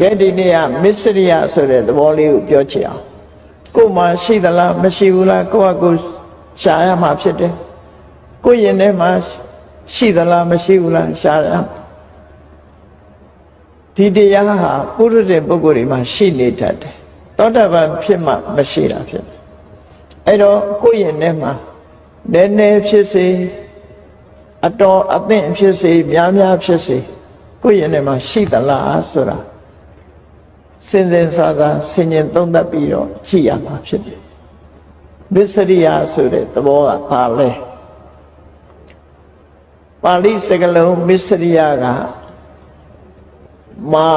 ကဲဒီနေ့ကမစ္စရိယဆိုတဲ့သဘောလေးကိုပြောချင်အောင်ကိုယ်မှာရှိသလားမရှိဘူးလားကိုယ့်အကူရှာရမှာဖြစ်တယ်ကိုယ်ရင်ထဲမှာရှိသလားမရှိဘူးလားရှာရဒီတရားဟာပုရုဇဉ်ပုဂ္ဂိုလ်တွေမှာရှိနေတတ်တယ်သောတာပန်ဖြစ်မှမရှိတာဖြစ်တယ်အဲ့တော့ကိုယ်ရင်ထဲမှာနည်းနည်းဖြစ်စေအတော်အသင့်ဖြစ်စေများများဖြစ်စေကိုယ်ရင်ထဲမှာရှိသလားဆိုတာ စင်စင်စားစားဆင်ញင်သုံးသပ်ပြီးတော့ကြည့်ရမှာဖြစ်တယ်မစ္စရိယဆိုတဲ့သဘောကဘာလဲပါဠိစကားလုံးမစ္စရိယကမာ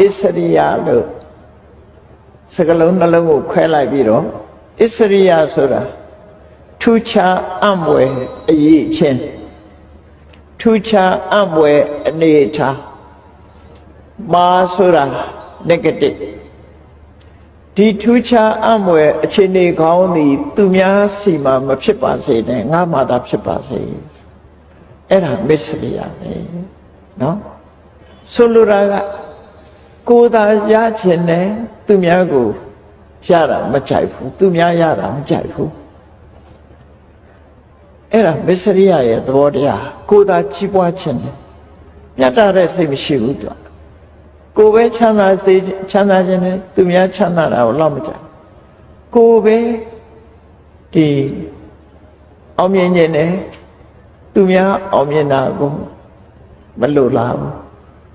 အစ္စရိယလို့စကားလုံးနှလုံးကိုခွဲလိုက်ပြီးတော့အစ္စရိယဆိုတာထူးခြားအံ့မွယ်အရေးချင်းထူးခြားအံ့မွယ်အနေထားမာဆိုတာ negative ဒီထူးခြားအံ့မွယ်အခြေအနေကောင်းသည် သူများစီမှာမဖြစ်ပါစေနဲ့ငါမှသာဖြစ်ပါစေအဲ့ဒါမစ္စရိယပဲနော်ဆိုလိုတာကကိုယ်သာရချင်တယ်သူများကိုရတာမကြိုက်ဘူးသူများရတာမကြိုက်ဘူးအဲ့ဒါမစ္စရိယရဲ့သဘောတရားကိုယ်သာကြီးပွားချင်တယ်မြတ်တာတဲ့စိတ်မရှိဘူးသူ ကကိုယ်ပဲချမ်းသာစေချမ်းသာခြင်းနဲ့သူများချမ်းသာတာကိုလောက်မကြကိုယ်ပဲဒီအောင်မြင်ခြင်းနဲ့သူများအောင်မြင်တာကိုမလိုလားဘူး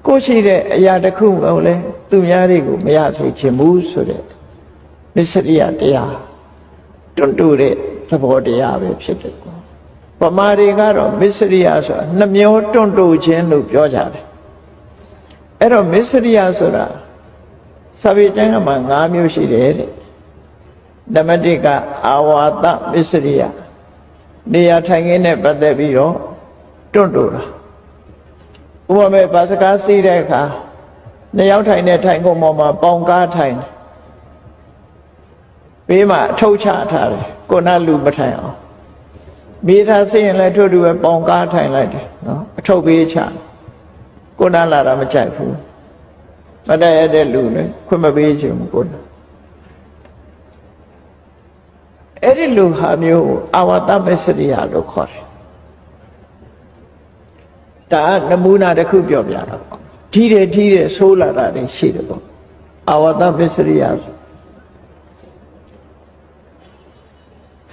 ကိုယ်ရှိတဲ့အရာတစ်ခုမဟုတ်လဲသူများတွေကိုမရစေချင်ဘူးဆိုတဲ့မစ္စရိယတရားတွန့်တူတဲ့သဘောတရားပဲဖြစ်တယ်ကွာပမာတွေကတော့မစ္စရိယဆိုတာနှမျောတွန့်တူခြင်းလို့ပြောကြတယ် အဲ့တော့မစ္စရိယဆိုတာစာပေကျမ်းကမှ၅မျိုးရှိတယ်တဲ့ဓမ္မတိကအာဝါဒမစ္စရိယနေရာထိုင်ခင်းနဲ့ပတ်သက်ပြီးတော့တွန့်တူတာဥပမာဘာစကားစီးတဲ့အခါနှစ်ယောက်ထိုင်တဲ့ထိုင်ကုန်ပေါ်မှာပေါင်ကားထိုင်တယ်ဘေးမှာအထုတ်ချထားတယ်ကိုနာလူမထိုင်အောင်မိသားစိရင်လည်းထို့တူပဲပေါင်ကားထိုင်လိုက်တယ်နော်အထုတ်ပေးချ ကိုနာလာတာမကြိုက်ဘူးမတည့်ရတဲ့လူလည်းခွင့်မပေးချင်ဘူးကိုနာအဲ့ဒီလူဟာမျိုးကိုအာဝတ္တမစ္စရိယလို့ခေါ်တယ်ဒါကနမူနာတစ်ခုပြောပြတာပေါ့ထီးတယ်ထီးတယ်ဆိုးလာတာတွေရှိတယ်ပေါ့အာဝတ္တမစ္စရိယဆို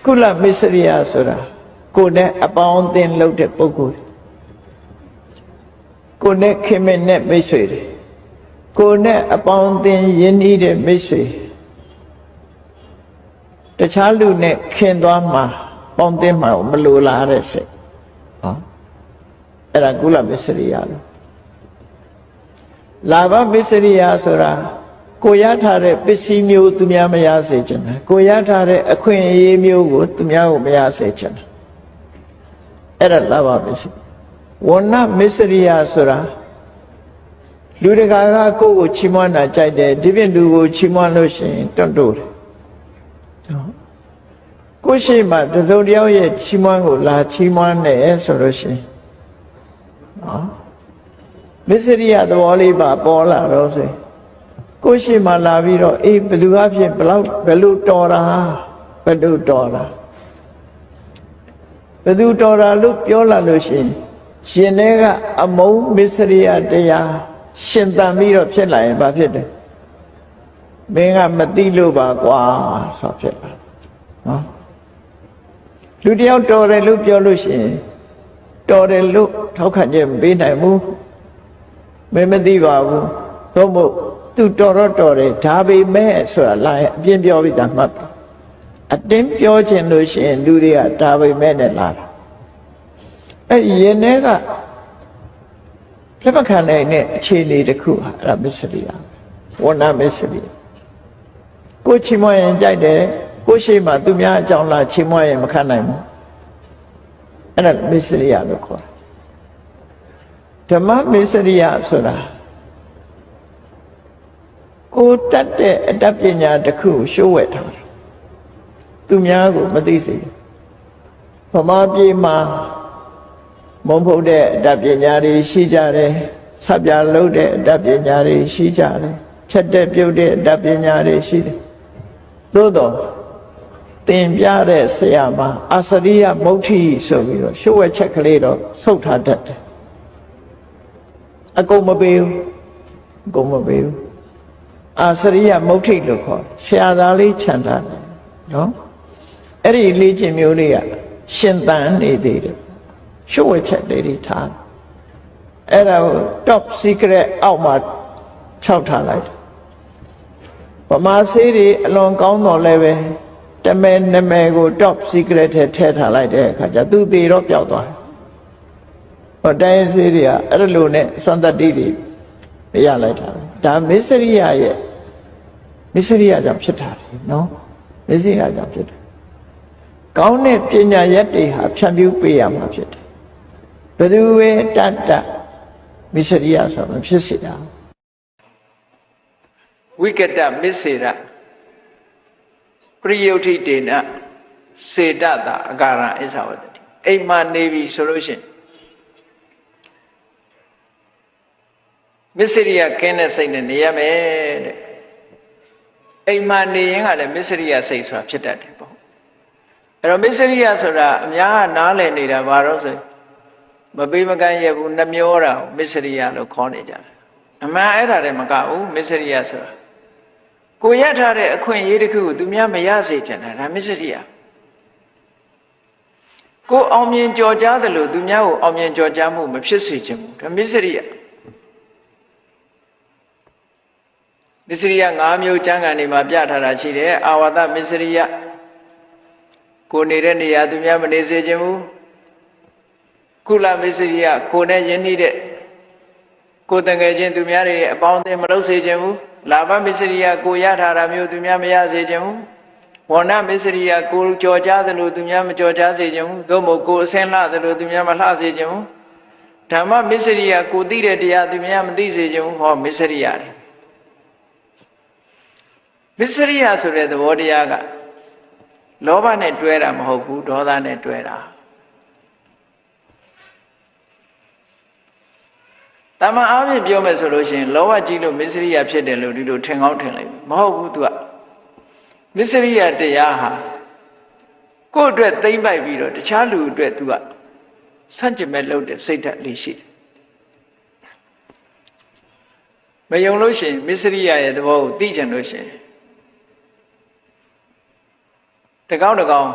ကုလမစ္စရိယဆိုတာကိုယ်နဲ့အပေါင်းအသင်းလုပ်တဲ့ပုဂ္ဂိုလ် ကိုယ်နဲ့ခင်မင်နဲ့မိတ်ဆွေတွေကိုယ်နဲ့အပေါင်းအသင်းယဉ်ဤတဲ့မိတ်ဆွေတခြားလူနဲ့ခင်သွားမှာပေါင်းသင်းမှာမလိုလားတဲ့စိတ်ဟောအဲ့ဒါကုလမစ္စရိယလို့လာဘမစ္စရိယဆိုတာကိုရထားတဲ့ပစ္စည်းမျိုးသူများမရစေချင်တာကိုရထားတဲ့အခွင့်အရေးမျိုးကိုသူများကိုမရစေချင်တာအဲ့ဒါလာဘမစ္စရိ ဝဏမစ္စရိယဆိုတာလူတကာကကိုယ့်ကိုချီးမွမ်းတာကြိုက်တယ်ဒီပြင်လူကိုချီးမွမ်းလို့ရှိရင်တွန့်တိုးတယ်ကိုယ်ရှိမှတစုံတယောက်ရဲ့ချီးမွမ်းကိုလာချီးမွမ်းတယ်ဆိုလို့ရှိရင်နော်မစ္စရိယသဘောလေးပါပေါ်လာတော့ဆိုကိုယ်ရှိမှလာပြီးတော့အေးဘယ်သူအဖြစ်ဘလောက်ဘယ်လိုတော်တာဘယ်လိုတော်တာဘယ်သူတော်တာလို့ပြောလာလို့ရှိရင် ရှင်တဲ့ကအမုံမစ္စရိယတရားရှင်တန်ပြီးတော့ဖြစ်လာရင်ဘာဖြစ်တယ်မင်းကမသိလို့ပါကွာဆိုဖြစ်လာနော်လူတယောက်တော်တယ်လို့ပြောလို့ရှိရင်တော်တယ်လို့ထောက်ခံချက်မပေးနိုင်ဘူးမင်းမသိပါဘူးသို့မဟုတ်သူတော်တော့တော်တယ်ဒါပေမဲ့ဆိုတာလာရင်အပြင်းပြောပြီးသားမှတ်ပါအတင်းပြောခြင်းလို့ရှိရင်လူတွေကဒါပေမဲ့နဲ့လာတာ အဲ့ဒီရင်ထဲကပြပခံနိုင်တဲ့အခြေအနေတစ်ခုဟာအဲ့ဒါမစ္စရိယဝဏမစ္စရိယကိုချီးမွမ်းရင်ကြိုက်တယ်ကိုရှိမှသူများအကြောင်းလာချီးမွမ်းရင်မခံနိုင်ဘူးအဲ့ဒါမစ္စရိယလို့ခေါ်တယ်ဓမ္မမစ္စရိယဆိုတာကိုတတ်တဲ့အတတ်ပညာတစ်ခုကိုရှိုးဝဲထားတယ်သူများကိုမသိစေဗမာပြည်မှာ မုံဖုတ်တဲ့အတတ်ပညာတွေရှိကြတယ်ဆက်ပြလုံးတဲ့အတတ်ပညာတွေရှိကြတယ်ချက်တဲ့ပြုတ်တဲ့အတတ်ပညာတွေရှိတယ်သို့တော့သင်ပြတဲ့ဆရာမအစရိယမုဋ္ဌိဆိုပြီးတော့ရှုပ်ဝက်ချက်ကလေးတော့ဆုတ်ထားတတ်တယ်အကုန်မပေးဘူးအကုန်မပေးဘူးအာစရိယမုဋ္ဌိလို့ခေါ်တယ်ဆရာသားလေးခြံထားတယ်နော်အဲ့ဒီလေ့ကျင့်မျိုးလေးကရှင်သန်နေသေးတယ် ရှုပ်ဝက်ချက်လေးတွေထားတယ်အဲ့ဒါကို top secret အောက်မှာခြောက်ထားလိုက်တယ်ဗမာဆေးတွေအလွန်ကောင်းတော်လည်းပဲတမဲနမဲကို top secret ထဲထည့်ထားလိုက်တဲ့အခါကျသူသေးတော့ပျောက်သွားတယ်ဟောတိုင်းဆေးတွေကအဲ့လိုနဲ့စွမ်းတတိတွေပြရလိုက်တာပဲဒါမစ္စရိယရဲ့မစ္စရိယကြောင့်ဖြစ်တာလေနော်မစ္စရိယကြောင့်ဖြစ်တယ်ကောင်းတဲ့ပညာရက်တွေဟာဖြန့်ဖြူးပေးရမှာဖြစ်တယ် ဘယ်သူပဲတတ်တတ်မစ္စရိယဆိုတော့မဖြစ်စေတာဝိကတမစ္စေရပရိယုဋ္ဌိတေနစေတတာအကာရအစ္ဆဝတ္တိအိမ်မှာနေပြီဆိုလို့ရှိရင်မစ္စရိယကင်းတဲ့စိတ်နဲ့နေရမယ်တဲ့အိမ်မှာနေရင်ကလည်းမစ္စရိယစိတ်ဆိုတာဖြစ်တတ်တယ်ပေါ့အဲ့တော့မစ္စရိယဆိုတာအများကနားလည်နေတာဘာလို့ဆိုရင် မပေးမကမ်းရဘူးနှမျောတာကိုမစ္စရိယလို့ခေါ်နေကြတယ်အမှန်အဲ့ဒါတည်းမကဘူးမစ္စရိယဆိုတာကိုရထားတဲ့အခွင့်အရေးတစ်ခုကိုသူများမရစေချင်တာဒါမစ္စရိယကိုအောင်မြင်ကြော်ကြားတယ်လို့သူများကိုအောင်မြင်ကြော်ကြားမှုမဖြစ်စေချင်ဘူးဒါမစ္စရိယမစ္စရိယ၅မျိုးကျမ်းဂန်တွေမှာပြထားတာရှိတယ်အာဝါဒမစ္စရိယကိုနေတဲ့နေရာသူများမနေစေချင်ဘူး ကုလမစ္စရိယကိုနဲ့ယဉ်နှီးတဲ့ကိုတငယ်ချင်းသူများတွေအပေါင်းအသင်းမလုပ်စေချင်ဘူးလာဘမစ္စရိယကိုရထားတာမျိုးသူများမရစေချင်ဘူးဝဏမစ္စရိယကိုကြော်ကြားသလိုသူများမကြော်ကြားစေချင်ဘူးသို့မဟုတ်ကိုအစင်းလှသလိုသူများမလှစေချင်ဘူးဓမ္မမစ္စရိယကိုသိတဲ့တရားသူများမသိစေချင်ဘူးဟောမစ္စရိယတယ်မစ္စရိယဆိုတဲ့သဘောတရားကလောဘနဲ့တွဲတာမဟုတ်ဘူးဒေါသနဲ့တွဲတာ တမန်အားဖြင့်ပြောမယ်ဆိုလို့ရှိရင်လောဘကြီးလို့မစ္စရိယဖြစ်တယ်လို့ဒီလိုထင်ကောင်းထင်လိုက်မဟုတ်ဘူးသူကမစ္စရိယတရားဟာကိုယ့်အတွက်သိမ့်ပိုက်ပြီးတော့တခြားလူအတွက်သူကဆန့်ကျင်မဲ့လုပ်တဲ့စိတ်ဓာတ်လေးရှိတယ်မယုံလို့ရှိရင်မစ္စရိယရဲ့သဘောကိုသိချင်လို့ရှိရင်တကောင်းတကောင်း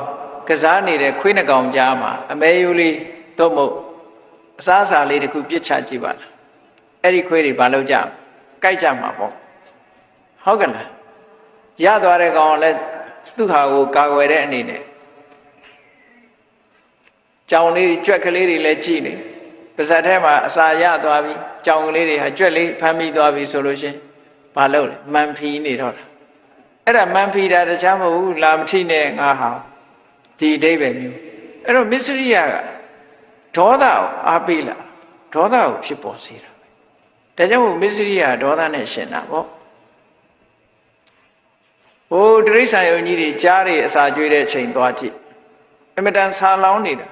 ကစားနေတဲ့ခွေးနှကောင်ကြားမှာအမဲယိုးလေးသို့မဟုတ်အစားအစာလေးတစ်ခုပြစ်ချကြည့်ပါလား အဲ့ဒီခွေးတွေဘာလုပ်ကြကြိုက်ကြမှာပေါ့ဟုတ်ကဲ့လားရသွားတဲ့ကောင်ကလည်းသူ့ဟာကိုကာကွယ်တဲ့အနေနဲ့ကြောင်လေးကြွက်ကလေးတွေလည်းကြည့်နေပါဇက်ထဲမှာအစာရသွားပြီကြောင်ကလေးတွေဟာကြွက်လေးဖမ်းမိသွားပြီဆိုလို့ရှင်ဘာလုပ်လဲမန်ဖီနေတော့တာအဲ့ဒါမန်ဖီတာတခြားမဟုတ်ဘူးလာမထိနဲ့ငါဟာဒီအဓိပ္ပာယ်မျိုးအဲ့တော့မစ္စရိယကဒေါသကိုအားပေးလာဒေါသကိုဖြစ်ပေါ်စေတာ ဒါကြောင့်မို့မစ္စရိယဒေါသနဲ့ရှင်တာပေါ့ဟိုတရိษံယုံကြီးတွေကြားတွေအစာကျွေးတဲ့ချိန်သွားကြည့်အမတန်ဆာလောင်းနေတာ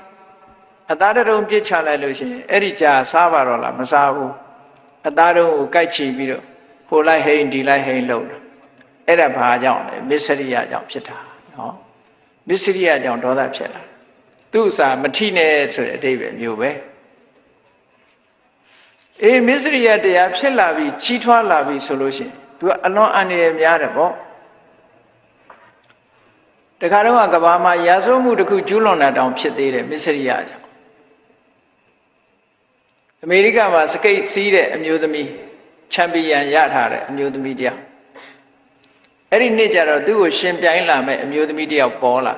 အသားတုံပြစ်ချလိုက်လို့ရှိရင်အဲ့ဒီကြားစားပါတော့လားမစားဘူးအသားတုံကိုကြိုက်ချီပြီးတော့ဟိုလိုက်ဟိန်ဒီလိုက်ဟိန်လုပ်တာအဲ့ဒါဘာကြောင့်လဲမစ္စရိယကြောင့်ဖြစ်တာနော်မစ္စရိယကြောင့်ဒေါသဖြစ်လာသူ့အစာမထိနဲ့ဆိုတဲ့အဓိပ္ပာယ်မျိုးပဲ အေးမစ္စရိယတရားဖြစ်လာပြီကြီးထွားလာပြီဆိုလို့ရှိရင် तू အလွန်အန္တရာယ်များတယ်ပေါ့တခါတော့ကဘာမှာရာဇဝမှုတစ်ခုကျူးလွန်တာတောင်ဖြစ်သေးတယ်မစ္စရိယကြောင့်အမေရိကမှာစကိတ်စီးတဲ့အမျိုးသမီးချန်ပီယံရထားတဲ့အမျိုးသမီးတယောက်အဲ့ဒီနေ့ကျတော့သူ့ကိုရှင်ပြိုင်လာမဲ့အမျိုးသမီးတယောက်ပေါ်လာ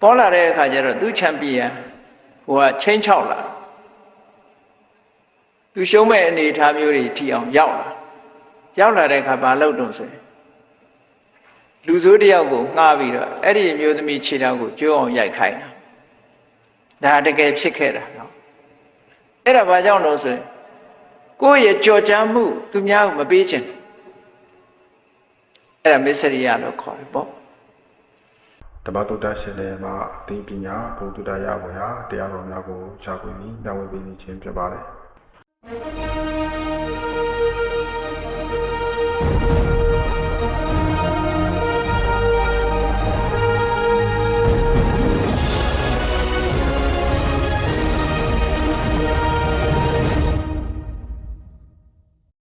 ပေါ်လာတဲ့အခါကျတော့သူ့ချန်ပီယံဟိုကချင်းချောက်လာ သူရှုံးမဲ့အနေအထားမျိုးတွေထီအောင်ရောက်လာရောက်လာတဲ့အခါဘာလုပ်တော့ဆိုရင်လူဆိုးတယောက်ကိုငှားပြီးတော့အဲ့ဒီအမျိုးသမီးခြေထောက်ကိုကျိုးအောင်ရိုက်ခိုင်းတာဒါတကယ်ဖြစ်ခဲ့တာနော်အဲ့ဒါဘာကြောင့်လို့ဆိုရင်ကိုယ့်ရဲ့ကြော်ကြားမှု သူများကိုမပေးချင်အဲ့ဒါမစ္စရိယလို့ခေါ်တယ်ပေါ့တမတုတ္တရှင်လည်းမှာအသိပညာဘုဒ္ဓတရဝေဟာတရားတော်များကိုရှားပွေပြီးမျှဝေပေးခြင်းဖြစ်ပါတယ်။ Thank you.